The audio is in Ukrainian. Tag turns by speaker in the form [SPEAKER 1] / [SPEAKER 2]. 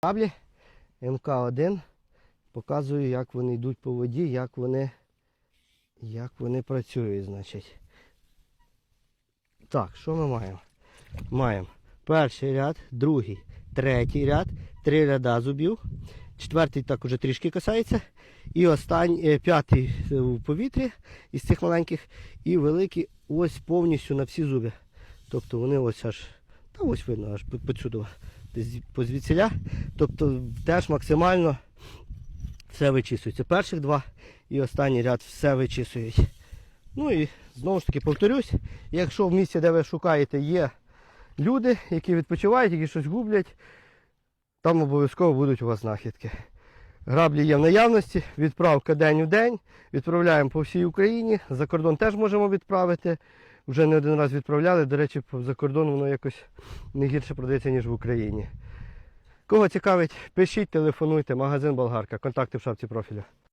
[SPEAKER 1] Каблі МК1 показую, як вони йдуть по воді, як вони, як вони працюють, значить. Так, що ми маємо? Маємо перший ряд, другий, третій ряд, три ряда зубів. Четвертий так уже трішки касається. І останній, е, п'ятий у повітрі із цих маленьких. І великий ось повністю на всі зуби. Тобто вони ось аж, та ось видно, аж по- посюди, десь по звідсіля. Тобто теж максимально все вичісується. Перших два і останній ряд все вичісують. Ну і знову ж таки повторюсь, якщо в місці, де ви шукаєте, є люди, які відпочивають, які щось гублять, там обов'язково будуть у вас знахідки. Граблі є в наявності, відправка день у день, відправляємо по всій Україні. За кордон теж можемо відправити. Вже не один раз відправляли. До речі, за кордон воно якось не гірше продається, ніж в Україні. Кого цікавить, пишіть, телефонуйте, магазин Болгарка, контакти в шапці профіля.